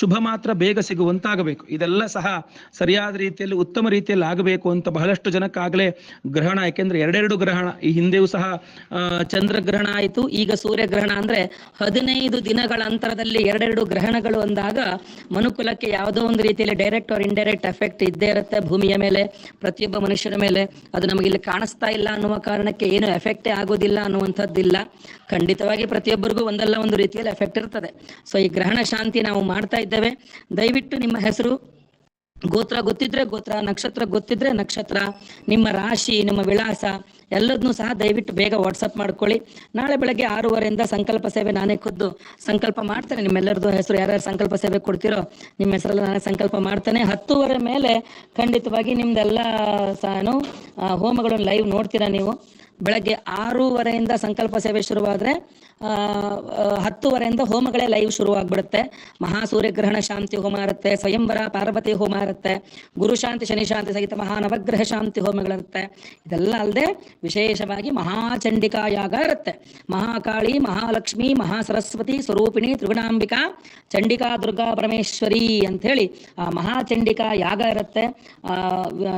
ಶುಭ ಮಾತ್ರ ಬೇಗ ಸಿಗುವಂತಾಗಬೇಕು. ಇದೆಲ್ಲ ಸಹ ಸರಿಯಾದ ರೀತಿಯಲ್ಲಿ, ಉತ್ತಮ ರೀತಿಯಲ್ಲಿ ಆಗಬೇಕು ಅಂತ ಬಹಳಷ್ಟು ಜನಕ್ಕಾಗಲೇ ಗ್ರಹಣ ಯಾಕೆಂದ್ರೆ ಎರಡೆರಡು ಗ್ರಹಣ, ಈ ಹಿಂದೆಯೂ ಸಹ ಚಂದ್ರಗ್ರಹಣ ಆಯಿತು. ಈಗ ಸೂರ್ಯಗ್ರಹಣ ಅಂದ್ರೆ ಹದಿನೈದು ದಿನಗಳ ಅಂತರದಲ್ಲಿ ಎರಡೆರಡು ಗ್ರಹಣಗಳು ಅಂದಾಗ ಮನುಕುಲಕ್ಕೆ ಯಾವುದೋ ಒಂದು ರೀತಿಯಲ್ಲಿ ಡೈರೆಕ್ಟ್ ಆರ್ ಇಂಡೈರೆಕ್ಟ್ ಎಫೆಕ್ಟ್ ಇದ್ದೇ ಇರುತ್ತೆ ಭೂಮಿಯ ಮೇಲೆ, ಪ್ರತಿಯೊಬ್ಬ ಮನುಷ್ಯನ ಮೇಲೆ. ಅದು ನಮಗೆ ಇಲ್ಲಿ ಕಾಣಿಸ್ತಾ ಇಲ್ಲ ಅನ್ನುವ ಕಾರಣಕ್ಕೆ ಏನು ಎಫೆಕ್ಟೇ ಆಗೋದಿಲ್ಲ ಅನ್ನುವಂಥದ್ದಿಲ್ಲ. ಖಂಡಿತವಾಗಿ ಪ್ರತಿಯೊಬ್ಬರಿಗೂ ಒಂದಲ್ಲ ಒಂದು ರೀತಿಯಲ್ಲಿ ಎಫೆಕ್ಟ್ ಇರ್ತದೆ. ಸೊ ಈ ಗ್ರಹಣ ಶಾಂತಿ ನಾವು ಮಾಡ್ತಾ ಇದ್ದೇವೆ. ದಯವಿಟ್ಟು ನಿಮ್ಮ ಹೆಸರು, ಗೋತ್ರ ಗೊತ್ತಿದ್ರೆ ಗೋತ್ರ, ನಕ್ಷತ್ರ ಗೊತ್ತಿದ್ರೆ ನಕ್ಷತ್ರ, ನಿಮ್ಮ ರಾಶಿ, ನಿಮ್ಮ ವಿಳಾಸ ಎಲ್ಲದನ್ನೂ ಸಹ ದಯವಿಟ್ಟು ಬೇಗ ವಾಟ್ಸಪ್ ಮಾಡ್ಕೊಳ್ಳಿ. ನಾಳೆ ಬೆಳಗ್ಗೆ ಆರೂವರೆಯಿಂದ ಸಂಕಲ್ಪ ಸೇವೆ ನಾನೇ ಖುದ್ದು ಸಂಕಲ್ಪ ಮಾಡ್ತೇನೆ. ನಿಮ್ಮೆಲ್ಲರದ್ದು ಹೆಸರು ಯಾರ್ಯಾರು ಸಂಕಲ್ಪ ಸೇವೆ ಕೊಡ್ತೀರೋ ನಿಮ್ಮ ಹೆಸರಲ್ಲಿ ನಾನೇ ಸಂಕಲ್ಪ ಮಾಡ್ತೇನೆ. ಹತ್ತುವರೆ ಮೇಲೆ ಖಂಡಿತವಾಗಿ ನಿಮ್ದೆಲ್ಲ ಸಹ ಹೋಮಗಳನ್ನು ಲೈವ್ ನೋಡ್ತೀರಾ ನೀವು? ಬೆಳಗ್ಗೆ ಆರೂವರೆಯಿಂದ ಸಂಕಲ್ಪ ಸೇವೆ ಶುರುವಾದ್ರೆ ಹತ್ತುವರೆಯಿಂದ ಹೋಮಗಳೇ ಲೈವ್ ಶುರುವಾಗ್ಬಿಡುತ್ತೆ. ಮಹಾ ಸೂರ್ಯಗ್ರಹಣ ಶಾಂತಿ ಹೋಮ ಇರುತ್ತೆ, ಸ್ವಯಂವರ ಪಾರ್ವತಿ ಹೋಮ ಇರುತ್ತೆ, ಗುರು ಶಾಂತಿ, ಶನಿ ಶಾಂತಿ ಸಹಿತ ಮಹಾ ನವಗ್ರಹ ಶಾಂತಿ ಹೋಮಗಳಿರುತ್ತೆ. ಇದೆಲ್ಲ ಅಲ್ಲದೆ ವಿಶೇಷವಾಗಿ ಮಹಾಚಂಡಿಕಾ ಯಾಗ ಇರುತ್ತೆ. ಮಹಾಕಾಳಿ, ಮಹಾಲಕ್ಷ್ಮಿ, ಮಹಾಸರಸ್ವತಿ, ಸ್ವರೂಪಿಣಿ, ತ್ರಿಗುಣಾಂಬಿಕಾ, ಚಂಡಿಕಾ, ದುರ್ಗಾ, ಪರಮೇಶ್ವರಿ ಹೇಳಿ ಆ ಮಹಾಚಂಡಿಕಾ ಯಾಗ ಇರುತ್ತೆ.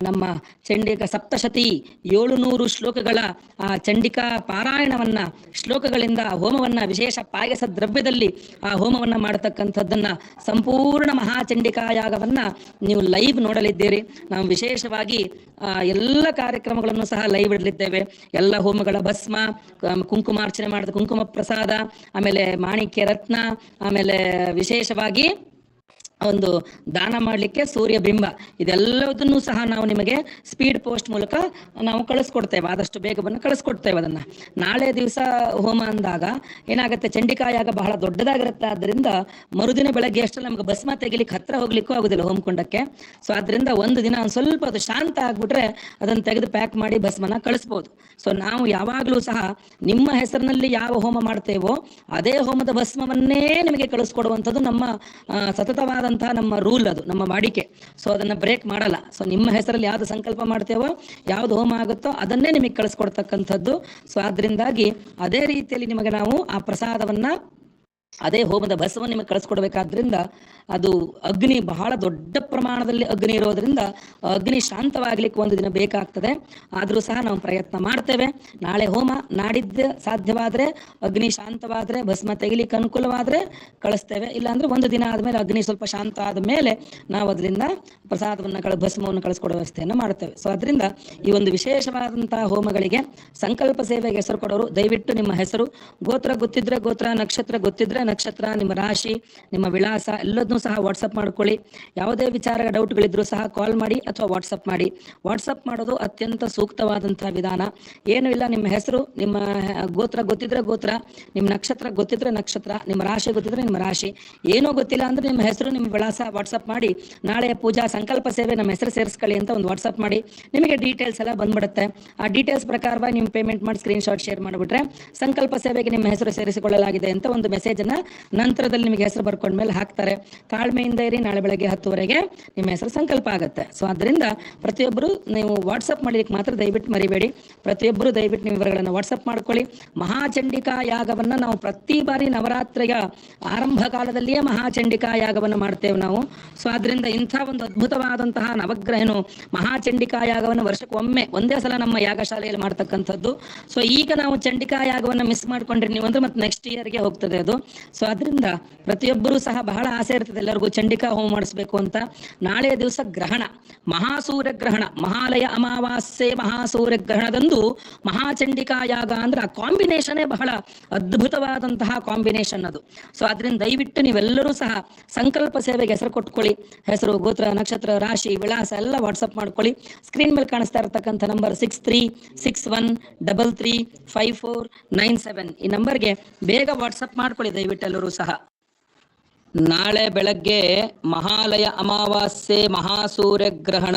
ನಮ್ಮ ಚಂಡಿಕ ಸಪ್ತಶತಿ ಏಳುನೂರು ಶ್ಲೋಕಗಳ ಆ ಚಂಡಿಕಾ ಪಾರಾಯಣವನ್ನ ಶ್ಲೋಕಗಳಿಂದ ಹೋಮವನ್ನ ವಿಶೇಷ ಪಾಯಸ ದ್ರವ್ಯದಲ್ಲಿ ಆ ಹೋಮವನ್ನ ಮಾಡತಕ್ಕಂಥದ್ದನ್ನ ಸಂಪೂರ್ಣ ಮಹಾಚಂಡಿಕಾ ಯಾಗವನ್ನ ನೀವು ಲೈವ್ ನೋಡಲಿದ್ದೀರಿ. ನಾವು ವಿಶೇಷವಾಗಿ ಎಲ್ಲ ಕಾರ್ಯಕ್ರಮಗಳನ್ನು ಸಹ ಲೈವ್ ಇಡಲಿದ್ದೇವೆ. ಎಲ್ಲ ಹೋಮಗಳ ಭಸ್ಮ ಕುಂಕುಮಾರ್ಚನೆ ಮಾಡಿದ ಕುಂಕುಮ ಪ್ರಸಾದ, ಆಮೇಲೆ ಮಾಣಿಕ್ಯ ರತ್ನ, ಆಮೇಲೆ ವಿಶೇಷವಾಗಿ ಒಂದು ದಾನ ಮಾಡಲಿಕ್ಕೆ ಸೂರ್ಯ ಬಿಂಬ. ಇದೆಲ್ಲದನ್ನು ಸಹ ನಾವು ನಿಮಗೆ ಸ್ಪೀಡ್ ಪೋಸ್ಟ್ ಮೂಲಕ ನಾವು ಕಳಿಸ್ಕೊಡ್ತೇವೆ. ಆದಷ್ಟು ಬೇಗ ಬಂದು ಕಳಿಸ್ಕೊಡ್ತೇವೆ ಅದನ್ನ. ನಾಳೆ ದಿವಸ ಹೋಮ ಅಂದಾಗ ಏನಾಗುತ್ತೆ? ಚಂಡಿಕಾಯಾಗ ಬಹಳ ದೊಡ್ಡದಾಗಿರುತ್ತೆ. ಆದ್ದರಿಂದ ಮರುದಿನ ಬೆಳಗ್ಗೆ ಅಷ್ಟರಲ್ಲಿ ನಮಗೆ ಭಸ್ಮ ತೆಗಿಲಿಕ್ಕೆ ಹತ್ರ ಹೋಗ್ಲಿಕ್ಕೂ ಆಗುದಿಲ್ಲ ಹೋಮಕುಂಡಕ್ಕೆ ಸೊ ಅದರಿಂದ ಒಂದು ದಿನ ಒಂದು ಸ್ವಲ್ಪ ಅದು ಶಾಂತ ಆಗ್ಬಿಟ್ರೆ ಅದನ್ನ ತೆಗೆದು ಪ್ಯಾಕ್ ಮಾಡಿ ಭಸ್ಮನ ಕಳಿಸ್ಬೋದು. ಸೊ ನಾವು ಯಾವಾಗಲೂ ಸಹ ನಿಮ್ಮ ಹೆಸರಿನಲ್ಲಿ ಯಾವ ಹೋಮ ಮಾಡ್ತೇವೋ ಅದೇ ಹೋಮದ ಭಸ್ಮವನ್ನೇ ನಿಮಗೆ ಕಳಿಸ್ಕೊಡುವಂಥದ್ದು ನಮ್ಮ ಆ, ಸತತವಾದಂತಹ ನಮ್ಮ ರೂಲ್ ಅದು, ನಮ್ಮ ವಾಡಿಕೆ. ಸೊ ಅದನ್ನ ಬ್ರೇಕ್ ಮಾಡಲ್ಲ. ಸೊ ನಿಮ್ಮ ಹೆಸರಲ್ಲಿ ಯಾವ್ದು ಸಂಕಲ್ಪ ಮಾಡ್ತೇವೋ, ಯಾವ್ದು ಹೋಮ ಆಗುತ್ತೋ, ಅದನ್ನೇ ನಿಮಗೆ ಕಳಿಸ್ಕೊಡ್ತಕ್ಕಂಥದ್ದು. ಸೊ ಆದ್ರಿಂದಾಗಿ ಅದೇ ರೀತಿಯಲ್ಲಿ ನಿಮಗೆ ನಾವು ಆ ಪ್ರಸಾದವನ್ನ ಅದೇ ಹೋಮದ ಭಸ್ಮ ನಿಮಗೆ ಕಳಿಸ್ಕೊಡ್ಬೇಕಾದ್ರಿಂದ ಅದು ಅಗ್ನಿ ಬಹಳ ದೊಡ್ಡ ಪ್ರಮಾಣದಲ್ಲಿ ಅಗ್ನಿ ಇರೋದ್ರಿಂದ ಅಗ್ನಿ ಶಾಂತವಾಗ್ಲಿಕ್ಕೆ ಒಂದು ದಿನ ಬೇಕಾಗ್ತದೆ. ಆದರೂ ಸಹ ನಾವು ಪ್ರಯತ್ನ ಮಾಡ್ತೇವೆ. ನಾಳೆ ಹೋಮ ನಾಡಿದ್ದ ಸಾಧ್ಯವಾದ್ರೆ, ಅಗ್ನಿ ಶಾಂತವಾದ್ರೆ, ಭಸ್ಮ ತೆಗಿಲಿಕ್ಕೆ ಅನುಕೂಲವಾದ್ರೆ ಕಳಿಸ್ತೇವೆ. ಇಲ್ಲಾಂದ್ರೆ ಒಂದು ದಿನ ಆದ್ಮೇಲೆ ಅಗ್ನಿ ಸ್ವಲ್ಪ ಶಾಂತ ಆದ ಮೇಲೆ ನಾವು ಅದರಿಂದ ಪ್ರಸಾದವನ್ನ ಕಳ, ಭಸ್ಮವನ್ನು ಕಳಿಸ್ಕೊಡೋ ವ್ಯವಸ್ಥೆಯನ್ನು ಮಾಡ್ತೇವೆ. ಸೊ ಅದರಿಂದ ಈ ಒಂದು ವಿಶೇಷವಾದಂತಹ ಹೋಮಗಳಿಗೆ ಸಂಕಲ್ಪ ಸೇವೆಗೆ ಹೆಸರು ಕೊಡೋರು ದಯವಿಟ್ಟು ನಿಮ್ಮ ಹೆಸರು. ಗೋತ್ರ ಗೊತ್ತಿದ್ರೆ ಗೋತ್ರ, ನಕ್ಷತ್ರ ಗೊತ್ತಿದ್ರೆ ನಕ್ಷತ್ರ, ನಿಮ್ಮ ರಾಶಿ, ನಿಮ್ಮ ವಿಳಾಸ, ಎಲ್ಲದನ್ನೂ ಸಹ ವಾಟ್ಸಪ್ ಮಾಡ್ಕೊಳ್ಳಿ. ಯಾವುದೇ ವಿಚಾರ, ಡೌಟ್ಗಳಿದ್ರು ಸಹ ಕಾಲ್ ಮಾಡಿ ಅಥವಾ ವಾಟ್ಸಪ್ ಮಾಡಿ. ವಾಟ್ಸಪ್ ಮಾಡೋದು ಅತ್ಯಂತ ಸೂಕ್ತವಾದಂತಹ ವಿಧಾನ. ಏನು ಇಲ್ಲ, ನಿಮ್ಮ ಹೆಸರು, ನಿಮ್ಮ ಗೋತ್ರ ಗೊತ್ತಿದ್ರೆ ಗೋತ್ರ, ನಿಮ್ಮ ನಕ್ಷತ್ರ ಗೊತ್ತಿದ್ರೆ ನಕ್ಷತ್ರ, ನಿಮ್ಮ ರಾಶಿ ಗೊತ್ತಿದ್ರೆ ನಿಮ್ಮ ರಾಶಿ. ಏನೋ ಗೊತ್ತಿಲ್ಲ ಅಂದ್ರೆ ನಿಮ್ಮ ಹೆಸರು, ನಿಮ್ಮ ವಿಳಾಸ ವಾಟ್ಸಪ್ ಮಾಡಿ. ನಾಳೆ ಪೂಜಾ ಸಂಕಲ್ಪ ಸೇವೆ ನಮ್ಮ ಹೆಸರು ಸೇರಿಸ್ಕೊಳ್ಳಿ ಅಂತ ಒಂದು ವಾಟ್ಸಪ್ ಮಾಡಿ. ನಿಮಗೆ ಡೀಟೇಲ್ಸ್ ಎಲ್ಲ ಬಂದ್ಬಿಡುತ್ತೆ. ಆ ಡೀಟೇಲ್ಸ್ ಪ್ರಕಾರವಾಗಿ ನಿಮ್ಮ ಪೇಮೆಂಟ್ ಮಾಡಿ ಸ್ಕ್ರೀನ್ ಶಾಟ್ ಶೇರ್ ಮಾಡಿಬಿಟ್ರೆ ಸಂಕಲ್ಪ ಸೇವೆಗೆ ನಿಮ್ಮ ಹೆಸರು ಸೇರಿಸಿಕೊಳ್ಳಲಾಗಿದೆ ಅಂತ ಒಂದು ಮೆಸೇಜ್ ಅನ್ನ ನಂತರದಲ್ಲಿ ನಿಮಗೆ ಹೆಸರು ಬರ್ಕೊಂಡ ಮೇಲೆ ಹಾಕ್ತಾರೆ. ತಾಳ್ಮೆಯಿಂದ ಇರಿ, ನಾಳೆ ಬೆಳಗ್ಗೆ ಹತ್ತುವರೆಗೆ ನಿಮ್ಮ ಹೆಸರು ಸಂಕಲ್ಪ ಆಗುತ್ತೆ. ಸೊ ಅದರಿಂದ ಪ್ರತಿಯೊಬ್ಬರು ನೀವು ವಾಟ್ಸಪ್ ಮಾಡಲಿಕ್ಕೆ ಮಾತ್ರ ದಯವಿಟ್ಟು ಮರಿಬೇಡಿ. ಪ್ರತಿಯೊಬ್ಬರು ದಯವಿಟ್ಟು ನಿಮ್ಮ ವಿವರಗಳನ್ನು ವಾಟ್ಸಪ್ ಮಾಡ್ಕೊಳ್ಳಿ. ಮಹಾಚಂಡಿಕಾ ಯಾಗವನ್ನ ನಾವು ಪ್ರತಿ ಬಾರಿ ನವರಾತ್ರಿಯ ಆರಂಭ ಕಾಲದಲ್ಲಿಯೇ ಮಹಾಚಂಡಿಕಾ ಯಾಗವನ್ನು ಮಾಡ್ತೇವೆ ನಾವು. ಸೊ ಅದರಿಂದ ಇಂಥ ಒಂದು ಅದ್ಭುತವಾದಂತಹ ನವಗ್ರಹನು ಮಹಾಚಂಡಿಕಾ ಯಾಗವನ್ನು ವರ್ಷಕ್ಕೆ ಒಮ್ಮೆ, ಒಂದೇ ಸಲ ನಮ್ಮ ಯಾಗಶಾಲೆಯಲ್ಲಿ ಮಾಡ್ತಕ್ಕಂಥದ್ದು. ಸೊ ಈಗ ನಾವು ಚಂಡಿಕಾ ಯಾಗವನ್ನು ಮಿಸ್ ಮಾಡ್ಕೊಂಡ್ರಿ ನೀವು ಅಂದ್ರೆ ಮತ್ತೆ ನೆಕ್ಸ್ಟ್ ಇಯರ್ಗೆ ಹೋಗ್ತದೆ ಅದು. ಸೊ ಅದರಿಂದ ಪ್ರತಿಯೊಬ್ಬರೂ ಸಹ ಬಹಳ ಆಸೆ ಇರ್ತದೆ ಎಲ್ಲರಿಗೂ ಚಂಡಿಕಾ ಹೋಮ ಮಾಡಿಸ್ಬೇಕು ಅಂತ. ನಾಳೆ ದಿವಸ ಗ್ರಹಣ, ಮಹಾಸೂರ್ಯ ಗ್ರಹಣ, ಮಹಾಲಯ ಅಮಾವಾಸ್ಯೆ ಮಹಾಸೂರ್ಯ ಗ್ರಹಣದಂದು ಮಹಾಚಂಡಿಕಾ ಯಾಗ ಅಂದ್ರೆ ಆ ಕಾಂಬಿನೇಷನೇ ಬಹಳ ಅದ್ಭುತವಾದಂತಹ ಕಾಂಬಿನೇಷನ್ ಅದು. ಸೊ ಅದರಿಂದ ದಯವಿಟ್ಟು ನೀವೆಲ್ಲರೂ ಸಹ ಸಂಕಲ್ಪ ಸೇವೆಗೆ ಹೆಸರು ಕೊಟ್ಕೊಳ್ಳಿ. ಹೆಸರು, ಗೋತ್ರ, ನಕ್ಷತ್ರ, ರಾಶಿ, ವಿಳಾಸ ಎಲ್ಲ ವಾಟ್ಸಪ್ ಮಾಡ್ಕೊಳ್ಳಿ. ಸ್ಕ್ರೀನ್ ಮೇಲೆ ಕಾಣಿಸ್ತಾ ಇರತಕ್ಕಂಥ number six three six one double three five four nine seven ಈ ನಂಬರ್ಗೆ ಬೇಗ ವಾಟ್ಸಪ್ ಮಾಡ್ಕೊಳ್ಳಿ ದಯವಿಟ್ಟು. ಎಲ್ಲರೂ ಸಹ. ನಾಳೆ ಬೆಳಗ್ಗೆ ಮಹಾಲಯ ಅಮಾವಾಸ್ಯೆ ಮಹಾಸೂರ್ಯ ಗ್ರಹಣ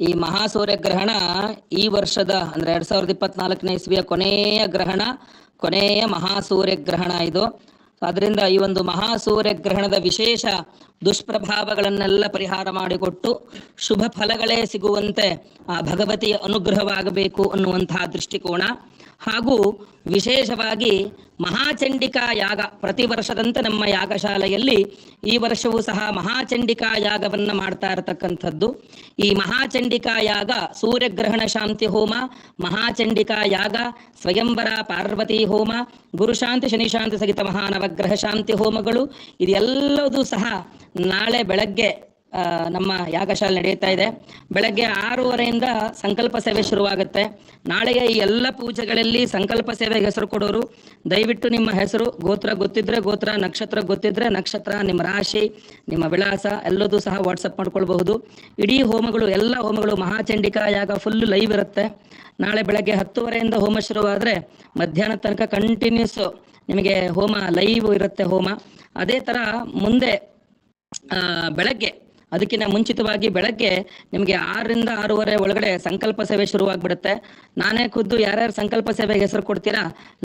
ಈ ಮಹಾಸೂರ್ಯ ಗ್ರಹಣ ಈ ವರ್ಷದ ಅಂದ್ರೆ ಎರಡ್ ಸಾವಿರದ ಇಪ್ಪತ್ನಾಲ್ಕನೇ ಇಸ್ವಿಯ ಕೊನೆಯ ಗ್ರಹಣ, ಕೊನೆಯ ಮಹಾಸೂರ್ಯ ಗ್ರಹಣ ಇದು ಅದರಿಂದ ಈ ಒಂದು ಮಹಾಸೂರ್ಯ ಗ್ರಹಣದ ವಿಶೇಷ ದುಷ್ಪ್ರಭಾವಗಳನ್ನೆಲ್ಲ ಪರಿಹಾರ ಮಾಡಿಕೊಟ್ಟು ಶುಭ ಫಲಗಳೇ ಸಿಗುವಂತೆ ಆ ಭಗವತಿಯ ಅನುಗ್ರಹವಾಗಬೇಕು ಅನ್ನುವಂತಹ ದೃಷ್ಟಿಕೋನ. ಹಾಗೂ ವಿಶೇಷವಾಗಿ ಮಹಾಚಂಡಿಕಾ ಯಾಗ, ಪ್ರತಿ ವರ್ಷದಂತೆ ನಮ್ಮ ಯಾಗಶಾಲೆಯಲ್ಲಿ ಈ ವರ್ಷವೂ ಸಹ ಮಹಾಚಂಡಿಕಾ ಯಾಗವನ್ನು ಮಾಡ್ತಾ ಇರತಕ್ಕಂಥದ್ದು. ಈ ಮಹಾಚಂಡಿಕಾ ಯಾಗ ಸೂರ್ಯಗ್ರಹಣ ಶಾಂತಿ ಹೋಮ, ಮಹಾಚಂಡಿಕಾ ಯಾಗ ಸ್ವಯಂವರ ಪಾರ್ವತಿ ಹೋಮ, ಗುರುಶಾಂತಿ ಶನಿಶಾಂತಿ ಸಹಿತ ಮಹಾನವಗ್ರಹ ಶಾಂತಿ ಹೋಮಗಳು, ಇದೆಲ್ಲದೂ ಸಹ ನಾಳೆ ಬೆಳಗ್ಗೆ ನಮ್ಮ ಯಾಗಶಾಲೆ ನಡೆಯುತ್ತಾ ಇದೆ. ಬೆಳಗ್ಗೆ ಆರೂವರೆಯಿಂದ ಸಂಕಲ್ಪ ಸೇವೆ ಶುರುವಾಗುತ್ತೆ. ನಾಳೆಯ ಈ ಎಲ್ಲ ಪೂಜೆಗಳಲ್ಲಿ ಸಂಕಲ್ಪ ಸೇವೆಗೆ ಹೆಸರು ಕೊಡೋರು. ದಯವಿಟ್ಟು ನಿಮ್ಮ ಹೆಸರು, ಗೋತ್ರ ಗೊತ್ತಿದ್ರೆ ಗೋತ್ರ, ನಕ್ಷತ್ರ ಗೊತ್ತಿದ್ರೆ ನಕ್ಷತ್ರ, ನಿಮ್ಮ ರಾಶಿ, ನಿಮ್ಮ ವಿಳಾಸ, ಎಲ್ಲದೂ ಸಹ ವಾಟ್ಸಪ್ ಮಾಡ್ಕೊಳ್ಬಹುದು. ಇಡೀ ಹೋಮಗಳು, ಎಲ್ಲ ಹೋಮಗಳು ಮಹಾಚಂಡಿಕಾ ಯಾಗ ಫುಲ್ ಲೈವ್ ಇರುತ್ತೆ. ನಾಳೆ ಬೆಳಗ್ಗೆ ಹತ್ತುವರೆಯಿಂದ ಹೋಮ ಶುರುವಾದರೆ ಮಧ್ಯಾಹ್ನ ತನಕ ಕಂಟಿನ್ಯೂಸ್ ನಿಮಗೆ ಹೋಮ ಲೈವ್ ಇರುತ್ತೆ ಹೋಮ. ಅದೇ ಥರ ಮುಂದೆ ಬೆಳಗ್ಗೆ ಅದಕ್ಕಿಂತ ಮುಂಚಿತವಾಗಿ ಬೆಳಗ್ಗೆ ನಿಮಗೆ ಆರರಿಂದ ಆರೂವರೆ ಒಳಗಡೆ ಸಂಕಲ್ಪ ಸೇವೆ ಶುರುವಾಗ್ಬಿಡುತ್ತೆ. ನಾನೇ ಖುದ್ದು ಯಾರ್ಯಾರು ಸಂಕಲ್ಪ ಸೇವೆಗೆ ಹೆಸರು ಕೊಡ್ತೀರಾ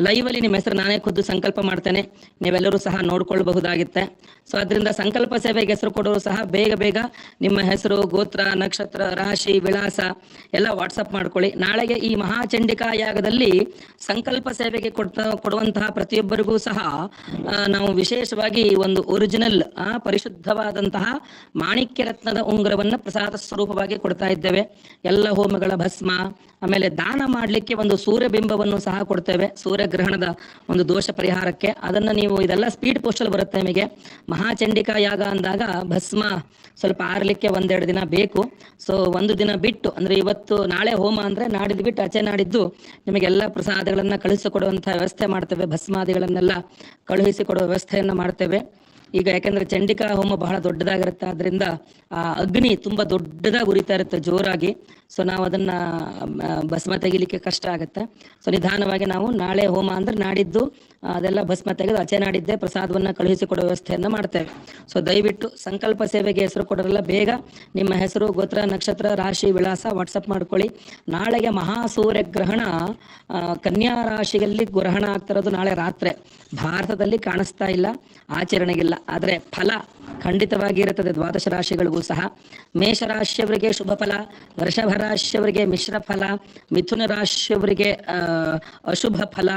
ಲೈವ್ ಅಲ್ಲಿ ನಿಮ್ಮ ಹೆಸರು ನಾನೇ ಖುದ್ದು ಸಂಕಲ್ಪ ಮಾಡ್ತೇನೆ. ನೀವೆಲ್ಲರೂ ಸಹ ನೋಡ್ಕೊಳ್ಬಹುದಾಗುತ್ತೆ. ಸೊ ಅದರಿಂದ ಸಂಕಲ್ಪ ಸೇವೆಗೆ ಹೆಸರು ಕೊಡೋರು ಸಹ ಬೇಗ ಬೇಗ ನಿಮ್ಮ ಹೆಸರು, ಗೋತ್ರ, ನಕ್ಷತ್ರ, ರಾಶಿ, ವಿಳಾಸ ಎಲ್ಲ ವಾಟ್ಸಪ್ ಮಾಡ್ಕೊಳ್ಳಿ. ನಾಳೆಗೆ ಈ ಮಹಾಚಂಡಿಕಾ ಯಾಗದಲ್ಲಿ ಸಂಕಲ್ಪ ಸೇವೆಗೆ ಕೊಡ್ತ, ಕೊಡುವಂತಹ ಪ್ರತಿಯೊಬ್ಬರಿಗೂ ಸಹ ನಾವು ವಿಶೇಷವಾಗಿ ಒಂದು ಒರಿಜಿನಲ್ ಪರಿಶುದ್ಧವಾದಂತಹ ಮಾಣಿಕ್ಯ ರತ್ನದ ಉಂಗುರವನ್ನು ಪ್ರಸಾದ ಸ್ವರೂಪವಾಗಿ ಕೊಡ್ತಾ ಇದ್ದೇವೆ. ಎಲ್ಲ ಹೋಮಗಳ ಭಸ್ಮ, ಆಮೇಲೆ ದಾನ ಮಾಡಲಿಕ್ಕೆ ಒಂದು ಸೂರ್ಯಬಿಂಬವನ್ನು ಸಹ ಕೊಡ್ತೇವೆ. ಸೂರ್ಯಗ್ರಹಣದ ಒಂದು ದೋಷ ಪರಿಹಾರಕ್ಕೆ. ಅದನ್ನ ನೀವು ಇದೆಲ್ಲ ಸ್ಪೀಡ್ ಪೋಸ್ಟಲ್ಲಿ ಬರುತ್ತೆ ನಿಮಗೆ. ಮಹಾಚಂಡಿಕಾ ಯಾಗ ಅಂದಾಗ ಭಸ್ಮ ಸ್ವಲ್ಪ ಆರ್ಲಿಕ್ಕೆ ಒಂದೆರಡು ದಿನ ಬೇಕು. ಸೊ ಒಂದು ದಿನ ಬಿಟ್ಟು, ಅಂದ್ರೆ ಇವತ್ತು ನಾಳೆ ಹೋಮ ಅಂದ್ರೆ ನಾಡಿದ್ದು ಬಿಟ್ಟು ಆಚೆ ನಾಡಿದ್ದು ನಿಮಗೆಲ್ಲ ಪ್ರಸಾದಗಳನ್ನ ಕಳುಹಿಸಿಕೊಡುವಂತಹ ವ್ಯವಸ್ಥೆ ಮಾಡ್ತೇವೆ. ಭಸ್ಮಾದಿಗಳನ್ನೆಲ್ಲ ಕಳುಹಿಸಿಕೊಡುವ ವ್ಯವಸ್ಥೆಯನ್ನ ಮಾಡ್ತೇವೆ. ಈಗ ಯಾಕಂದ್ರೆ ಚಂಡಿಕಾ ಹೋಮ ಬಹಳ ದೊಡ್ಡದಾಗಿರುತ್ತೆ. ಆದ್ರಿಂದ ಆ ಅಗ್ನಿ ತುಂಬಾ ದೊಡ್ಡದಾಗಿ ಉರಿತಾ ಇರುತ್ತೆ ಜೋರಾಗಿ. ಸೊ ನಾವು ಅದನ್ನ ಭಸ್ಮ ತೆಗಿಲಿಕ್ಕೆ ಕಷ್ಟ ಆಗುತ್ತೆ. ಸೊ ನಿಧಾನವಾಗಿ ನಾವು ನಾಳೆ ಹೋಮ ಅಂದ್ರೆ ನಾಡಿದ್ದು ಅದೆಲ್ಲ ಭಸ್ಮ ತೆಗೆದು ಆಚೆ ನಾಡಿದ್ದೆ ಪ್ರಸಾದವನ್ನ ಕಳುಹಿಸಿಕೊಡೋ ವ್ಯವಸ್ಥೆಯನ್ನ ಮಾಡ್ತೇವೆ. ಸೊ ದಯವಿಟ್ಟು ಸಂಕಲ್ಪ ಸೇವೆಗೆ ಹೆಸರು ಕೊಡೋರೆಲ್ಲ ಬೇಗ ನಿಮ್ಮ ಹೆಸರು ಗೋತ್ರ ನಕ್ಷತ್ರ ರಾಶಿ ವಿಳಾಸ ವಾಟ್ಸಪ್ ಮಾಡ್ಕೊಳ್ಳಿ. ನಾಳೆಗೆ ಮಹಾಸೂರ್ಯ ಗ್ರಹಣ ಆ, ಕನ್ಯಾ ರಾಶಿಯಲ್ಲಿ ಗ್ರಹಣ ಆಗ್ತಿರೋದು ನಾಳೆ ರಾತ್ರಿ. ಭಾರತದಲ್ಲಿ ಕಾಣಿಸ್ತಾ ಇಲ್ಲ ಆಚರಣೆಗಿಲ್ಲ. ಆದರೆ ಫಲ ಖಂಡಿತವಾಗಿ ಇರುತ್ತದೆ. ದ್ವಾದಶ ರಾಶಿಗಳಿಗೂ ಸಹ. ಮೇಷರಾಶಿಯವರಿಗೆ ಶುಭ ಫಲ ವೃಷಭ ರಾಶಿಯವರಿಗೆ ಮಿಶ್ರ ಫಲ ಮಿಥುನ ರಾಶಿಯವರಿಗೆ ಅಶುಭ ಫಲ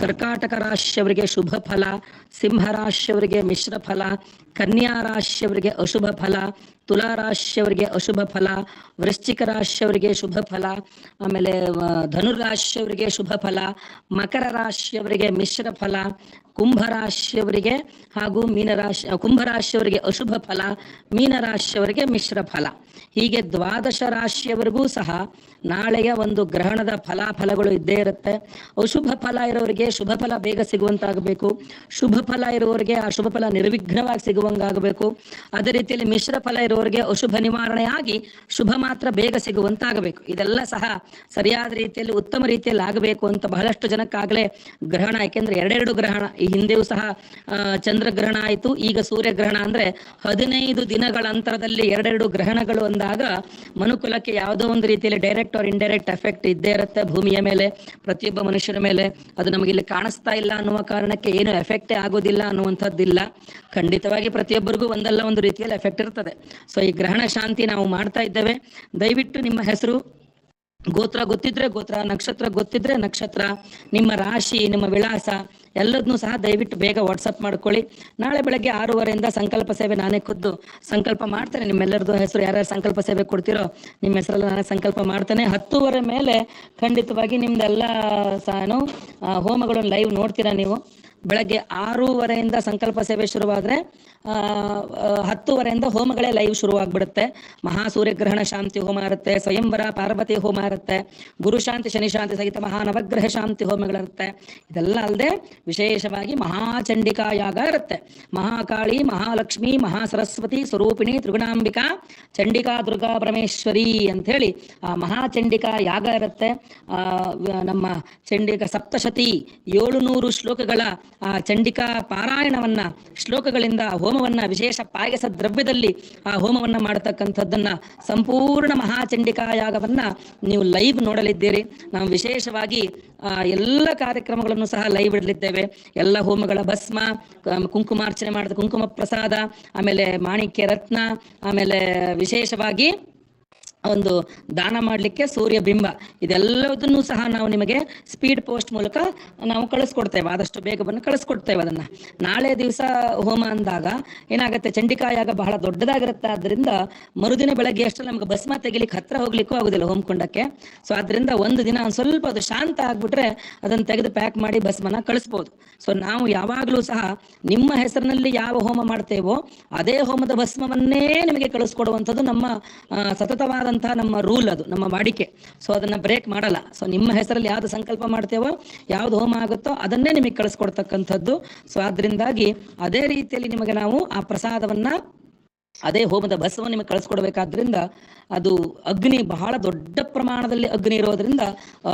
ಕರ್ಕಾಟಕ ರಾಶಿಯವರಿಗೆ ಶುಭ ಫಲ ಸಿಂಹ ರಾಶಿಯವರಿಗೆ ಮಿಶ್ರ ಫಲ ಕನ್ಯಾ ರಾಶಿಯವರಿಗೆ ಅಶುಭ ಫಲ ತುಲಾ ರಾಶಿಯವರಿಗೆ ಅಶುಭ ಫಲ ವೃಶ್ಚಿಕ ರಾಶಿಯವರಿಗೆ ಶುಭ ಫಲ, ಆಮೇಲೆ ಧನುರಾಶಿಯವರಿಗೆ ಧನು ರಾಶಿಯವರಿಗೆ ಶುಭ ಫಲ ಮಕರ ರಾಶಿಯವರಿಗೆ ಮಿಶ್ರ ಫಲ ಕುಂಭ ರಾಶಿಯವರಿಗೆ ಹಾಗೂ ಮೀನರಾಶಿ ಕುಂಭ ರಾಶಿಯವರಿಗೆ ಅಶುಭ ಫಲ, ಮೀನರಾಶಿಯವರಿಗೆ ಮಿಶ್ರ ಫಲ. ಹೀಗೆ ದ್ವಾದಶ ರಾಶಿಯವರೆಗೂ ಸಹ ನಾಳೆಯ ಒಂದು ಗ್ರಹಣದ ಫಲಾಫಲಗಳು ಇದ್ದೇ ಇರುತ್ತೆ. ಅಶುಭ ಫಲ ಇರೋರಿಗೆ ಶುಭ ಫಲ ಬೇಗ ಸಿಗುವಂತಾಗಬೇಕು. ಶುಭ ಫಲ ಇರುವವರಿಗೆ ಆ ಶುಭ ಫಲ ನಿರ್ವಿಘ್ನವಾಗಿ ಸಿಗುವಂಗಾಗಬೇಕು. ಅದೇ ರೀತಿಯಲ್ಲಿ ಮಿಶ್ರ ಫಲ ಇರುವವರಿಗೆ ಅಶುಭ ನಿವಾರಣೆಯಾಗಿ ಶುಭ ಮಾತ್ರ ಬೇಗ ಸಿಗುವಂತಾಗಬೇಕು. ಇದೆಲ್ಲ ಸಹ ಸರಿಯಾದ ರೀತಿಯಲ್ಲಿ ಉತ್ತಮ ರೀತಿಯಲ್ಲಿ ಆಗಬೇಕು ಅಂತ ಬಹಳಷ್ಟು ಜನಕ್ಕಾಗಲೇ ಗ್ರಹಣ ಯಾಕೆಂದ್ರೆ ಎರಡೆರಡು ಗ್ರಹಣ, ಈ ಹಿಂದೆಯೂ ಸಹ ಚಂದ್ರಗ್ರಹಣ ಆಯಿತು. ಈಗ ಸೂರ್ಯಗ್ರಹಣ ಅಂದ್ರೆ ಹದಿನೈದು ದಿನಗಳ ಅಂತರದಲ್ಲಿ ಎರಡೆರಡು ಗ್ರಹಣಗಳು ಅಂದಾಗ ಮನುಕುಲಕ್ಕೆ ಯಾವುದೋ ಒಂದು ರೀತಿಯಲ್ಲಿ ಡೈರೆಕ್ಟ್ ಆರ್ ಇಂಡೈರೆಕ್ಟ್ ಎಫೆಕ್ಟ್ ಇದ್ದೇ ಇರುತ್ತೆ ಭೂಮಿಯ ಮೇಲೆ, ಪ್ರತಿಯೊಬ್ಬ ಮನುಷ್ಯರ ಮೇಲೆ. ಅದು ನಮಗೆ ಇಲ್ಲಿ ಕಾಣಿಸ್ತಾ ಇಲ್ಲ ಅನ್ನುವ ಕಾರಣಕ್ಕೆ ಏನು ಎಫೆಕ್ಟೇ ಆಗೋದಿಲ್ಲ ಅನ್ನುವಂಥದ್ದಿಲ್ಲ. ಖಂಡಿತವಾಗಿ ಪ್ರತಿಯೊಬ್ಬರಿಗೂ ಒಂದಲ್ಲ ಒಂದು ರೀತಿಯಲ್ಲಿ ಎಫೆಕ್ಟ್ ಇರ್ತದೆ. ಸೊ ಈ ಗ್ರಹಣ ಶಾಂತಿ ನಾವು ಮಾಡ್ತಾ ಇದ್ದೇವೆ. ದಯವಿಟ್ಟು ನಿಮ್ಮ ಹೆಸರು, ಗೋತ್ರ ಗೊತ್ತಿದ್ರೆ ಗೋತ್ರ, ನಕ್ಷತ್ರ ಗೊತ್ತಿದ್ರೆ ನಕ್ಷತ್ರ, ನಿಮ್ಮ ರಾಶಿ, ನಿಮ್ಮ ವಿಳಾಸ ಎಲ್ಲದನ್ನೂ ಸಹ ದಯವಿಟ್ಟು ಬೇಗ ವಾಟ್ಸಪ್ ಮಾಡ್ಕೊಳ್ಳಿ. ನಾಳೆ ಬೆಳಗ್ಗೆ ಆರೂವರೆಯಿಂದ ಸಂಕಲ್ಪ ಸೇವೆ ನಾನೇ ಖುದ್ದು ಸಂಕಲ್ಪ ಮಾಡ್ತೇನೆ. ನಿಮ್ಮೆಲ್ಲರದ್ದು ಹೆಸರು ಯಾರ್ಯಾರು ಸಂಕಲ್ಪ ಸೇವೆ ಕೊಡ್ತೀರೋ ನಿಮ್ಮ ಹೆಸರಲ್ಲಿ ನಾನೇ ಸಂಕಲ್ಪ ಮಾಡ್ತೇನೆ. ಹತ್ತೂವರೆ ಮೇಲೆ ಖಂಡಿತವಾಗಿ ನಿಮ್ದೆಲ್ಲ ಸಹ ಹೋಮಗಳನ್ನು ಲೈವ್ ನೋಡ್ತೀರಾ ನೀವು? ಬೆಳಗ್ಗೆ ಆರೂವರೆಯಿಂದ ಸಂಕಲ್ಪ ಸೇವೆ ಶುರುವಾದ್ರೆ ಹತ್ತುವರೆಯಿಂದ ಹೋಮಗಳೇ ಲೈವ್ ಶುರುವಾಗ್ಬಿಡುತ್ತೆ. ಮಹಾ ಸೂರ್ಯಗ್ರಹಣ ಶಾಂತಿ ಹೋಮ ಇರುತ್ತೆ, ಸ್ವಯಂವರ ಪಾರ್ವತಿ ಹೋಮ ಇರುತ್ತೆ ಗುರುಶಾಂತಿ ಶನಿಶಾಂತಿ ಶನಿ ಶಾಂತಿ ಸಹಿತ ಮಹಾನವಗ್ರಹ ಶಾಂತಿ ಹೋಮಗಳಿರುತ್ತೆ. ಇದೆಲ್ಲ ಅಲ್ಲದೆ ವಿಶೇಷವಾಗಿ ಮಹಾಚಂಡಿಕಾ ಯಾಗ ಇರುತ್ತೆ. ಮಹಾಕಾಳಿ, ಮಹಾಲಕ್ಷ್ಮಿ ಮಹಾ ಸರಸ್ವತಿ ಸ್ವರೂಪಿಣಿ, ತ್ರಿಗುಣಾಂಬಿಕಾ, ಚಂಡಿಕಾ, ದುರ್ಗಾ, ಪರಮೇಶ್ವರಿ ಅಂತ ಹೇಳಿ ಆ ಮಹಾಚಂಡಿಕಾ ಯಾಗ ಇರುತ್ತೆ. ನಮ್ಮ ಚಂಡಿಕ ಸಪ್ತಶತಿ, ಏಳುನೂರು ಶ್ಲೋಕಗಳ ಆ ಚಂಡಿಕಾ ಪಾರಾಯಣವನ್ನ, ಶ್ಲೋಕಗಳಿಂದ ಹೋಮವನ್ನ, ವಿಶೇಷ ಪಾಯಸ ದ್ರವ್ಯದಲ್ಲಿ ಆ ಹೋಮವನ್ನ ಮಾಡತಕ್ಕಂಥದ್ದನ್ನ ಸಂಪೂರ್ಣ ಮಹಾಚಂಡಿಕಾ ಯಾಗವನ್ನ ನೀವು ಲೈವ್ ನೋಡಲಿದ್ದೀರಿ. ನಾವು ವಿಶೇಷವಾಗಿ ಎಲ್ಲ ಕಾರ್ಯಕ್ರಮಗಳನ್ನು ಸಹ ಲೈವ್ ಇಡಲಿದ್ದೇವೆ. ಎಲ್ಲ ಹೋಮಗಳ ಭಸ್ಮ ಕುಂಕುಮಾರ್ಚನೆ ಮಾಡಿದ ಕುಂಕುಮ ಪ್ರಸಾದ, ಆಮೇಲೆ ಮಾಣಿಕ್ಯ ರತ್ನ, ಆಮೇಲೆ ವಿಶೇಷವಾಗಿ ಒಂದು ದಾನ ಮಾಡಲಿಕ್ಕೆ ಸೂರ್ಯ ಬಿಂಬ. ಇದೆಲ್ಲದನ್ನು ಸಹ ನಾವು ನಿಮಗೆ ಸ್ಪೀಡ್ ಪೋಸ್ಟ್ ಮೂಲಕ ನಾವು ಕಳಿಸ್ಕೊಡ್ತೇವೆ. ಆದಷ್ಟು ಬೇಗ ಬಂದು ಕಳಿಸ್ಕೊಡ್ತೇವೆ ಅದನ್ನ. ನಾಳೆ ದಿವಸ ಹೋಮ ಅಂದಾಗ ಏನಾಗುತ್ತೆ? ಚಂಡಿಕಾಯಾಗ ಬಹಳ ದೊಡ್ಡದಾಗಿರುತ್ತೆ. ಆದ್ರಿಂದ ಮರುದಿನ ಬೆಳಗ್ಗೆ ಅಷ್ಟು ನಮ್ಗೆ ಭಸ್ಮ ತೆಗಿಲಿಕ್ಕೆ ಹತ್ರ ಹೋಗ್ಲಿಕ್ಕೂ ಆಗುದಿಲ್ಲ ಹೋಮ್ಕೊಂಡಕ್ಕೆ ಸೊ ಅದರಿಂದ ಒಂದು ದಿನ ಒಂದ್ ಸ್ವಲ್ಪ ಅದು ಶಾಂತ ಆಗ್ಬಿಟ್ರೆ ಅದನ್ನ ತೆಗೆದು ಪ್ಯಾಕ್ ಮಾಡಿ ಭಸ್ಮನ ಕಳಿಸ್ಬೋದು. ಸೊ ನಾವು ಯಾವಾಗಲೂ ಸಹ ನಿಮ್ಮ ಹೆಸರಿನಲ್ಲಿ ಯಾವ ಹೋಮ ಮಾಡ್ತೇವೋ ಅದೇ ಹೋಮದ ಭಸ್ಮವನ್ನೇ ನಿಮಗೆ ಕಳಿಸ್ಕೊಡುವಂಥದ್ದು ನಮ್ಮ ಆ, ಸತತವಾದಂತಹ ನಮ್ಮ ರೂಲ್ ಅದು, ನಮ್ಮ ವಾಡಿಕೆ. ಸೊ ಅದನ್ನ ಬ್ರೇಕ್ ಮಾಡಲ್ಲ. ಸೊ ನಿಮ್ಮ ಹೆಸರಲ್ಲಿ ಯಾವ್ದು ಸಂಕಲ್ಪ ಮಾಡ್ತೇವೋ, ಯಾವ್ದು ಹೋಮ ಆಗುತ್ತೋ, ಅದನ್ನೇ ನಿಮಗೆ ಕಳಿಸ್ಕೊಡ್ತಕ್ಕಂಥದ್ದು. ಸೊ ಅದರಿಂದಾಗಿ ಅದೇ ರೀತಿಯಲ್ಲಿ ನಿಮಗೆ ನಾವು ಆ ಪ್ರಸಾದವನ್ನ ಅದೇ ಹೋಮದ ಭಸ್ಮ ನಿಮಗೆ ಕಳಿಸ್ಕೊಡ್ಬೇಕಾದ್ರಿಂದ ಅದು ಅಗ್ನಿ ಬಹಳ ದೊಡ್ಡ ಪ್ರಮಾಣದಲ್ಲಿ ಅಗ್ನಿ ಇರೋದ್ರಿಂದ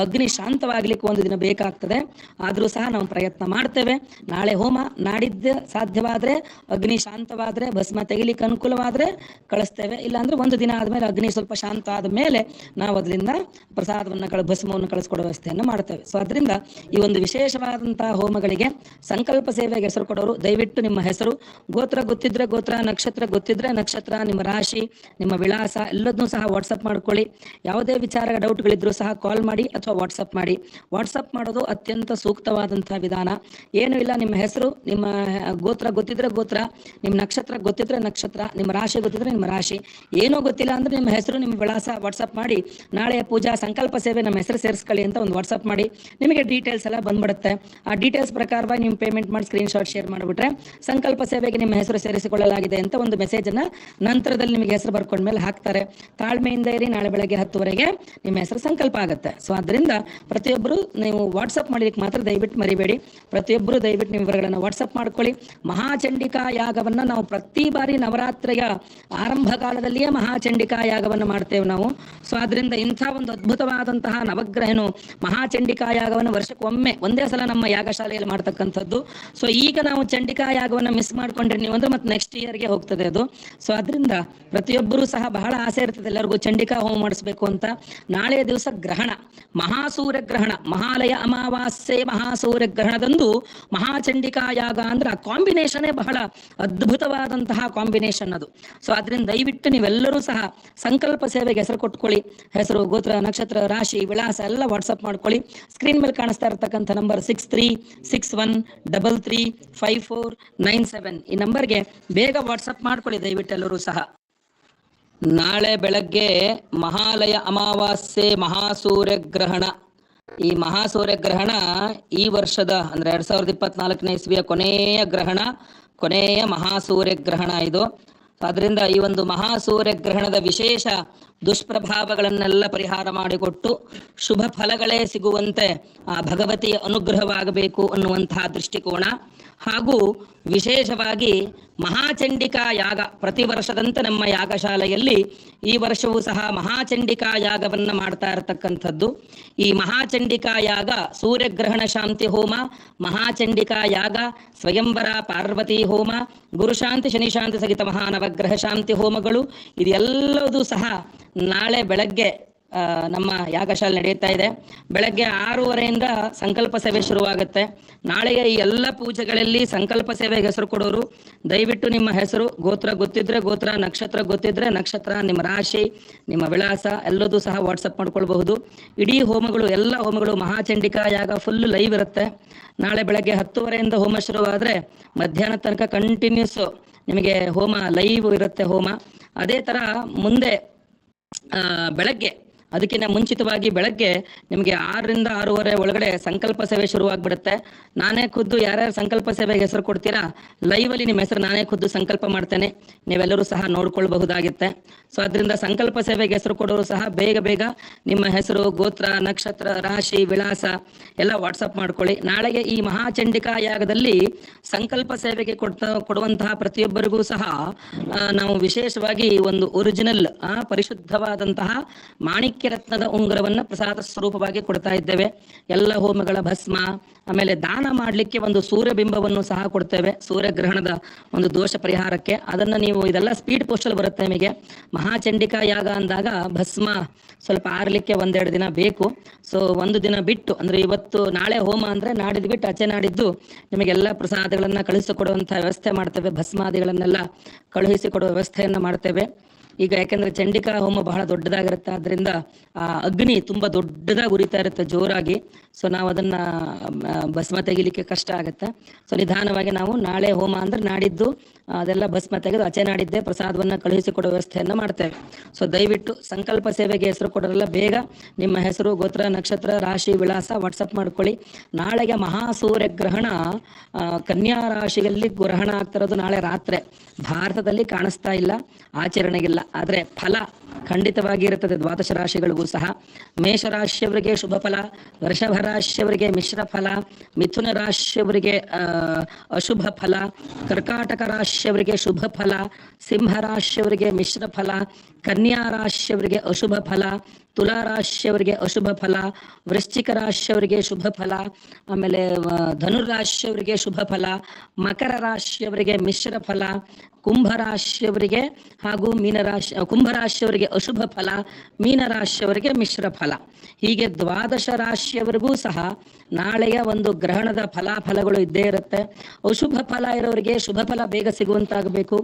ಅಗ್ನಿ ಶಾಂತವಾಗ್ಲಿಕ್ಕೆ ಒಂದು ದಿನ ಬೇಕಾಗ್ತದೆ. ಆದರೂ ಸಹ ನಾವು ಪ್ರಯತ್ನ ಮಾಡ್ತೇವೆ. ನಾಳೆ ಹೋಮ ನಾಡಿದ್ದ ಸಾಧ್ಯವಾದರೆ, ಅಗ್ನಿ ಶಾಂತವಾದರೆ, ಭಸ್ಮ ತೆಗಿಲಿಕ್ಕೆ ಅನುಕೂಲವಾದರೆ ಕಳಿಸ್ತೇವೆ. ಇಲ್ಲಾಂದ್ರೆ ಒಂದು ದಿನ ಆದಮೇಲೆ ಅಗ್ನಿ ಸ್ವಲ್ಪ ಶಾಂತ ಆದ ಮೇಲೆ ನಾವು ಅದರಿಂದ ಪ್ರಸಾದವನ್ನು ಕಳ, ಭಸ್ಮವನ್ನು ಕಳಿಸ್ಕೊಡೋ ವ್ಯವಸ್ಥೆಯನ್ನು ಮಾಡ್ತೇವೆ. ಸೊ ಅದರಿಂದ ಈ ಒಂದು ವಿಶೇಷವಾದಂತಹ ಹೋಮಗಳಿಗೆ ಸಂಕಲ್ಪ ಸೇವೆಗೆ ಹೆಸರು ಕೊಡೋರು ದಯವಿಟ್ಟು ನಿಮ್ಮ ಹೆಸರು. ಗೋತ್ರ ಗೊತ್ತಿದ್ರೆ ಗೋತ್ರ, ನಕ್ಷತ್ರ ಗೊತ್ತಿದ್ರೆ ನಕ್ಷತ್ರ, ನಿಮ್ಮ ರಾಶಿ, ನಿಮ್ಮ ವಿಳಾಸ, ಎಲ್ಲದನ್ನೂ ಸಹ ವಾಟ್ಸಪ್ ಮಾಡ್ಕೊಳ್ಳಿ. ಯಾವುದೇ ವಿಚಾರ, ಡೌಟ್ಗಳಿದ್ರು ಸಹ ಕಾಲ್ ಮಾಡಿ ಅಥವಾ ವಾಟ್ಸಪ್ ಮಾಡಿ. ವಾಟ್ಸಪ್ ಮಾಡೋದು ಅತ್ಯಂತ ಸೂಕ್ತವಾದಂತಹ ವಿಧಾನ. ಏನು ಇಲ್ಲ, ನಿಮ್ಮ ಹೆಸರು, ನಿಮ್ಮ ಗೋತ್ರ ಗೊತ್ತಿದ್ರೆ ಗೋತ್ರ, ನಿಮ್ಮ ನಕ್ಷತ್ರ ಗೊತ್ತಿದ್ರೆ ನಕ್ಷತ್ರ, ನಿಮ್ಮ ರಾಶಿ ಗೊತ್ತಿದ್ರೆ ನಿಮ್ಮ ರಾಶಿ. ಏನೂ ಗೊತ್ತಿಲ್ಲ ಅಂದ್ರೆ ನಿಮ್ಮ ಹೆಸರು, ನಿಮ್ಮ ವಿಳಾಸ ವಾಟ್ಸಪ್ ಮಾಡಿ. ನಾಳೆ ಪೂಜಾ ಸಂಕಲ್ಪ ಸೇವೆ ನಮ್ಮ ಹೆಸರು ಸೇರಿಸ್ಕೊಳ್ಳಿ ಅಂತ ಒಂದು ವಾಟ್ಸಪ್ ಮಾಡಿ. ನಿಮಗೆ ಡೀಟೇಲ್ಸ್ ಎಲ್ಲ ಬಂದ್ಬಿಡುತ್ತೆ. ಆ ಡೀಟೇಲ್ಸ್ ಪ್ರಕಾರವಾಗಿ ನೀವು ಪೇಮೆಂಟ್ ಮಾಡಿ ಸ್ಕ್ರೀನ್ ಶಾಟ್ ಶೇರ್ ಮಾಡಿಬಿಟ್ರೆ ಸಂಕಲ್ಪ ಸೇವೆಗೆ ನಿಮ್ಮ ಹೆಸರು ಸೇರಿಸಿಕೊಳ್ಳಲಾಗಿದೆ ಅಂತ ಒಂದು ಮೆಸೇಜ್ ನಂತರದಲ್ಲಿ ನಿಮಗೆ ಹೆಸರು ಬರ್ಕೊಂಡ್ಮೇಲೆ ಹಾಕ್ತಾರೆ. ತಾಳ್ಮೆಯಿಂದ ಇರಿ, ನಾಳೆ ಬೆಳಗ್ಗೆ ಹತ್ತುವರೆಗೆ ನಿಮ್ಮ ಹೆಸರು ಸಂಕಲ್ಪ ಆಗುತ್ತೆ. ಸೊ ಅದರಿಂದ ಪ್ರತಿಯೊಬ್ಬರು ನೀವು ವಾಟ್ಸಪ್ ಮಾಡಲಿಕ್ಕೆ ಮಾತ್ರ ದಯವಿಟ್ಟು ಮರಿಬೇಡಿ. ಪ್ರತಿಯೊಬ್ಬರು ದಯವಿಟ್ಟು ನಿಮ್ಮ ವಿವರಗಳನ್ನು ವಾಟ್ಸಪ್ ಮಾಡ್ಕೊಳ್ಳಿ. ಮಹಾಚಂಡಿಕಾ ಯಾಗವನ್ನ ನಾವು ಪ್ರತಿ ಬಾರಿ ನವರಾತ್ರಿಯ ಆರಂಭ ಕಾಲದಲ್ಲಿಯೇ ಮಹಾಚಂಡಿಕಾ ಯಾಗವನ್ನು ಮಾಡ್ತೇವೆ ನಾವು. ಸೊ ಅದರಿಂದ ಇಂಥ ಒಂದು ಅದ್ಭುತವಾದಂತಹ ನವಗ್ರಹನು ಮಹಾಚಂಡಿಕಾ ಯಾಗವನ್ನು ವರ್ಷಕ್ಕೊಮ್ಮೆ ಒಂದೇ ಸಲ ನಮ್ಮ ಯಾಗಶಾಲೆಯಲ್ಲಿ ಮಾಡ್ತಕ್ಕಂಥದ್ದು. ಸೊ ಈಗ ನಾವು ಚಂಡಿಕಾ ಯಾಗವನ್ನು ಮಿಸ್ ಮಾಡ್ಕೊಂಡ್ರೆ ನೀವು ಅಂದ್ರೆ ಮತ್ತೆ ನೆಕ್ಸ್ಟ್ ಇಯರ್ಗೆ ಹೋಗ್ತದೆ ಅದು. ಸೊ ಅದರಿಂದ ಪ್ರತಿಯೊಬ್ಬರೂ ಸಹ ಬಹಳ ಆಸೆ ಇರ್ತದೆ ಎಲ್ಲರಿಗೂ ಚಂಡಿಕಾ ಹೋಮ ಮಾಡಿಸ್ಬೇಕು ಅಂತ. ನಾಳೆ ದಿವಸ ಗ್ರಹಣ, ಮಹಾಸೂರ್ಯ ಗ್ರಹಣ, ಮಹಾಲಯ ಅಮಾವಾಸ್ಯೆ ಮಹಾಸೂರ್ಯ ಗ್ರಹಣದಂದು ಮಹಾಚಂಡಿಕಾ ಯಾಗ ಅಂದ್ರೆ ಆ ಕಾಂಬಿನೇಷನೇ ಬಹಳ ಅದ್ಭುತವಾದಂತಹ ಕಾಂಬಿನೇಷನ್ ಅದು. ಸೊ ಅದರಿಂದ ದಯವಿಟ್ಟು ನೀವೆಲ್ಲರೂ ಸಹ ಸಂಕಲ್ಪ ಸೇವೆಗೆ ಹೆಸರು ಕೊಟ್ಕೊಳ್ಳಿ. ಹೆಸರು, ಗೋತ್ರ, ನಕ್ಷತ್ರ, ರಾಶಿ, ವಿಳಾಸ ಎಲ್ಲ ವಾಟ್ಸಪ್ ಮಾಡ್ಕೊಳ್ಳಿ. ಸ್ಕ್ರೀನ್ ಮೇಲೆ ಕಾಣಿಸ್ತಾ ಇರತಕ್ಕಂಥ number six three six one double three five four nine seven ಈ ನಂಬರ್ಗೆ ಬೇಗ ವಾಟ್ಸಪ್ ಮಾಡ್ಕೊಳ್ಳಿ ದಯವಿಟ್ಟು. ಎಲ್ಲರೂ ಸಹ. ನಾಳೆ ಬೆಳಗ್ಗೆ ಮಹಾಲಯ ಅಮಾವಾಸ್ಯೆ ಮಹಾಸೂರ್ಯ ಗ್ರಹಣ ಈ ಮಹಾಸೂರ್ಯ ಗ್ರಹಣ ಈ ವರ್ಷದ ಅಂದ್ರೆ ಎರಡ್ ಸಾವಿರದ ಇಪ್ಪತ್ನಾಲ್ಕನೇ ಇಸ್ವಿಯ ಕೊನೆಯ ಗ್ರಹಣ, ಕೊನೆಯ ಮಹಾಸೂರ್ಯ ಗ್ರಹಣ ಇದು ಅದರಿಂದ ಈ ಒಂದು ಮಹಾಸೂರ್ಯ ಗ್ರಹಣದ ವಿಶೇಷ ದುಷ್ಪ್ರಭಾವಗಳನ್ನೆಲ್ಲ ಪರಿಹಾರ ಮಾಡಿಕೊಟ್ಟು ಶುಭ ಫಲಗಳೇ ಸಿಗುವಂತೆ ಆ ಭಗವತಿಯ ಅನುಗ್ರಹವಾಗಬೇಕು ಅನ್ನುವಂತಹ ದೃಷ್ಟಿಕೋನ. ಹಾಗೂ ವಿಶೇಷವಾಗಿ ಮಹಾಚಂಡಿಕಾ ಯಾಗ ಪ್ರತಿ ವರ್ಷದಂತೆ ನಮ್ಮ ಯಾಗಶಾಲೆಯಲ್ಲಿ ಈ ವರ್ಷವೂ ಸಹ ಮಹಾಚಂಡಿಕಾ ಯಾಗವನ್ನು ಮಾಡ್ತಾ ಇರತಕ್ಕಂಥದ್ದು. ಈ ಮಹಾಚಂಡಿಕಾ ಯಾಗ ಸೂರ್ಯಗ್ರಹಣ ಶಾಂತಿ ಹೋಮ, ಮಹಾಚಂಡಿಕಾ ಯಾಗ ಸ್ವಯಂವರ ಪಾರ್ವತಿ ಹೋಮ ಗುರುಶಾಂತಿ ಶನಿಶಾಂತಿ ಸಹಿತ ಮಹಾನವಗ್ರಹ ಶಾಂತಿ ಹೋಮಗಳು. ಇದೆಲ್ಲದೂ ಸಹ ನಾಳೆ ಬೆಳಗ್ಗೆ ನಮ್ಮ ಯಾಗಶಾಲೆ ನಡೆಯುತ್ತಾ ಇದೆ. ಬೆಳಗ್ಗೆ ಆರೂವರೆಯಿಂದ ಸಂಕಲ್ಪ ಸೇವೆ ಶುರುವಾಗುತ್ತೆ. ನಾಳೆಯ ಈ ಎಲ್ಲ ಪೂಜೆಗಳಲ್ಲಿ ಸಂಕಲ್ಪ ಸೇವೆಗೆ ಹೆಸರು ಕೊಡೋರು. ದಯವಿಟ್ಟು ನಿಮ್ಮ ಹೆಸರು, ಗೋತ್ರ ಗೊತ್ತಿದ್ರೆ ಗೋತ್ರ, ನಕ್ಷತ್ರ ಗೊತ್ತಿದ್ರೆ ನಕ್ಷತ್ರ, ನಿಮ್ಮ ರಾಶಿ, ನಿಮ್ಮ ವಿಳಾಸ, ಎಲ್ಲದೂ ಸಹ ವಾಟ್ಸಪ್ ಮಾಡ್ಕೊಳ್ಬಹುದು. ಇಡೀ ಹೋಮಗಳು, ಎಲ್ಲ ಹೋಮಗಳು ಮಹಾಚಂಡಿಕಾ ಯಾಗ ಫುಲ್ ಲೈವ್ ಇರುತ್ತೆ. ನಾಳೆ ಬೆಳಗ್ಗೆ ಹತ್ತುವರೆಯಿಂದ ಹೋಮ ಶುರುವಾದ್ರೆ ಮಧ್ಯಾಹ್ನ ತನಕ ಕಂಟಿನ್ಯೂಸ್ ನಿಮಗೆ ಹೋಮ ಲೈವ್ ಇರುತ್ತೆ ಹೋಮ. ಅದೇ ತರ ಮುಂದೆ ಬೆಳಗ್ಗೆ ಅದಕ್ಕಿಂತ ಮುಂಚಿತವಾಗಿ ಬೆಳಗ್ಗೆ ನಿಮಗೆ ಆರರಿಂದ ಆರೂವರೆ ಒಳಗಡೆ ಸಂಕಲ್ಪ ಸೇವೆ ಶುರುವಾಗ್ಬಿಡುತ್ತೆ. ನಾನೇ ಖುದ್ದು ಯಾರ್ಯಾರು ಸಂಕಲ್ಪ ಸೇವೆಗೆ ಹೆಸರು ಕೊಡ್ತೀರಾ ಲೈವ್ ಅಲ್ಲಿ ನಿಮ್ಮ ಹೆಸರು ನಾನೇ ಖುದ್ದು ಸಂಕಲ್ಪ ಮಾಡ್ತೇನೆ. ನೀವೆಲ್ಲರೂ ಸಹ ನೋಡ್ಕೊಳ್ಬಹುದಾಗುತ್ತೆ ಸೊ ಅದರಿಂದ ಸಂಕಲ್ಪ ಸೇವೆಗೆ ಹೆಸರು ಕೊಡೋರು ಸಹ ಬೇಗ ಬೇಗ ನಿಮ್ಮ ಹೆಸರು, ಗೋತ್ರ, ನಕ್ಷತ್ರ, ರಾಶಿ, ವಿಳಾಸ ಎಲ್ಲ ವಾಟ್ಸಪ್ ಮಾಡ್ಕೊಳ್ಳಿ. ನಾಳೆಗೆ ಈ ಮಹಾಚಂಡಿಕಾ ಯಾಗದಲ್ಲಿ ಸಂಕಲ್ಪ ಸೇವೆಗೆ ಕೊಡ್ತಾ, ಕೊಡುವಂತಹ ಪ್ರತಿಯೊಬ್ಬರಿಗೂ ಸಹ ನಾವು ವಿಶೇಷವಾಗಿ ಒಂದು ಒರಿಜಿನಲ್ ಪರಿಶುದ್ಧವಾದಂತಹ ಮಾಣಿಕ್ಯ ಮಾಣಿಕ್ಯ ರತ್ನದ ಉಂಗುರವನ್ನ ಪ್ರಸಾದ ಸ್ವರೂಪವಾಗಿ ಕೊಡ್ತಾ ಇದ್ದೇವೆ. ಎಲ್ಲ ಹೋಮಗಳ ಭಸ್ಮ, ಆಮೇಲೆ ದಾನ ಮಾಡಲಿಕ್ಕೆ ಒಂದು ಸೂರ್ಯಬಿಂಬವನ್ನು ಸಹ ಕೊಡ್ತೇವೆ. ಸೂರ್ಯಗ್ರಹಣದ ಒಂದು ದೋಷ ಪರಿಹಾರಕ್ಕೆ. ಅದನ್ನ ನೀವು ಇದೆಲ್ಲ ಸ್ಪೀಡ್ ಪೋಸ್ಟಲ್ ಬರುತ್ತೆ ನಿಮಗೆ. ಮಹಾಚಂಡಿಕಾ ಯಾಗ ಅಂದಾಗ ಭಸ್ಮ ಸ್ವಲ್ಪ ಆರ್ಲಿಕ್ಕೆ ಒಂದೆರಡು ದಿನ ಬೇಕು. ಸೊ ಒಂದು ದಿನ ಬಿಟ್ಟು, ಅಂದ್ರೆ ಇವತ್ತು ನಾಳೆ ಹೋಮ ಅಂದ್ರೆ ನಾಡಿದ್ದು ಬಿಟ್ಟು ಆಚೆ ನಾಡಿದ್ದು ನಿಮಗೆಲ್ಲ ಪ್ರಸಾದಗಳನ್ನ ಕಳುಹಿಸಿಕೊಡುವಂತ ವ್ಯವಸ್ಥೆ ಮಾಡ್ತೇವೆ. ಭಸ್ಮಾದಿಗಳನ್ನೆಲ್ಲ ಕಳುಹಿಸಿಕೊಡುವ ವ್ಯವಸ್ಥೆಯನ್ನ ಮಾಡ್ತೇವೆ. ಈಗ ಯಾಕಂದ್ರೆ ಚಂಡಿಕಾ ಹೋಮ ಬಹಳ ದೊಡ್ಡದಾಗಿರುತ್ತೆ. ಆದ್ರಿಂದ ಆ ಅಗ್ನಿ ತುಂಬಾ ದೊಡ್ಡದಾಗಿ ಉರಿತಾ ಇರುತ್ತೆ ಜೋರಾಗಿ. ಸೊ ನಾವು ಅದನ್ನ ಭಸ್ಮ ತೆಗಿಲಿಕ್ಕೆ ಕಷ್ಟ ಆಗುತ್ತೆ. ಸೊ ನಿಧಾನವಾಗಿ ನಾವು ನಾಳೆ ಹೋಮ ಅಂದ್ರೆ ನಾಡಿದ್ದು, ಅದೆಲ್ಲ ಭಸ್ಮ ತೆಗೆದು ಆಚೆ ನಾಡಿದ್ದೆ ಪ್ರಸಾದವನ್ನ ಕಳುಹಿಸಿಕೊಡೋ ವ್ಯವಸ್ಥೆಯನ್ನ ಮಾಡ್ತೇವೆ. ಸೊ ದಯವಿಟ್ಟು ಸಂಕಲ್ಪ ಸೇವೆಗೆ ಹೆಸರು ಕೊಡೋರೆಲ್ಲ ಬೇಗ ನಿಮ್ಮ ಹೆಸರು, ಗೋತ್ರ, ನಕ್ಷತ್ರ, ರಾಶಿ, ವಿಳಾಸ ವಾಟ್ಸಪ್ ಮಾಡ್ಕೊಳ್ಳಿ. ನಾಳೆಗೆ ಮಹಾಸೂರ್ಯ ಗ್ರಹಣ ಕನ್ಯಾ ರಾಶಿಯಲ್ಲಿ ಗ್ರಹಣ ಆಗ್ತಿರೋದು ನಾಳೆ ರಾತ್ರಿ. ಭಾರತದಲ್ಲಿ ಕಾಣಿಸ್ತಾ ಇಲ್ಲ, ಆಚರಣೆಗಿಲ್ಲ. ಆದ್ರೆ ಫಲ ಖಂಡಿತವಾಗಿ ಇರುತ್ತದೆ ದ್ವಾದಶ ರಾಶಿಗಳಿಗೂ ಸಹ. ಮೇಷರಾಶಿಯವರಿಗೆ ಶುಭ ಫಲ, ವೃಷಭ ರಾಶಿಯವರಿಗೆ ಮಿಶ್ರ ಫಲ, ಮಿಥುನ ರಾಶಿಯವರಿಗೆ ಅಶುಭ ಫಲ, ಕರ್ಕಾಟಕ ರಾಶಿಯವರಿಗೆ ಶುಭ ಫಲ, ಸಿಂಹ ರಾಶಿಯವರಿಗೆ ಮಿಶ್ರ ಫಲ ಕನ್ಯಾ ರಾಶಿಯವರಿಗೆ ಅಶುಭ ಫಲ ತುಲಾ ರಾಶಿಯವರಿಗೆ ಅಶುಭ ಫಲ ವೃಶ್ಚಿಕ ರಾಶಿಯವರಿಗೆ ಶುಭ ಫಲ, ಆಮೇಲೆ ಧನುರಾಶಿಯವರಿಗೆ ಧನುರ್ ರಾಶಿಯವರಿಗೆ ಶುಭ ಫಲ ಮಕರ ರಾಶಿಯವರಿಗೆ ಮಿಶ್ರ ಫಲ ಕುಂಭ ರಾಶಿಯವರಿಗೆ ಹಾಗೂ ಮೀನರಾಶಿ ಕುಂಭರಾಶಿಯವರಿಗೆ ಅಶುಭ ಫಲ, ಮೀನರಾಶಿಯವರಿಗೆ ಮಿಶ್ರ ಫಲ. ಹೀಗೆ ದ್ವಾದಶ ರಾಶಿಯವರಿಗೂ ಸಹ ನಾಳೆಯ ಒಂದು ಗ್ರಹಣದ ಫಲಾಫಲಗಳು ಇದ್ದೇ ಇರುತ್ತೆ. ಅಶುಭ ಫಲ ಇರೋರಿಗೆ ಶುಭ ಫಲ ಬೇಗ ಸಿಗುವಂತಾಗಬೇಕು.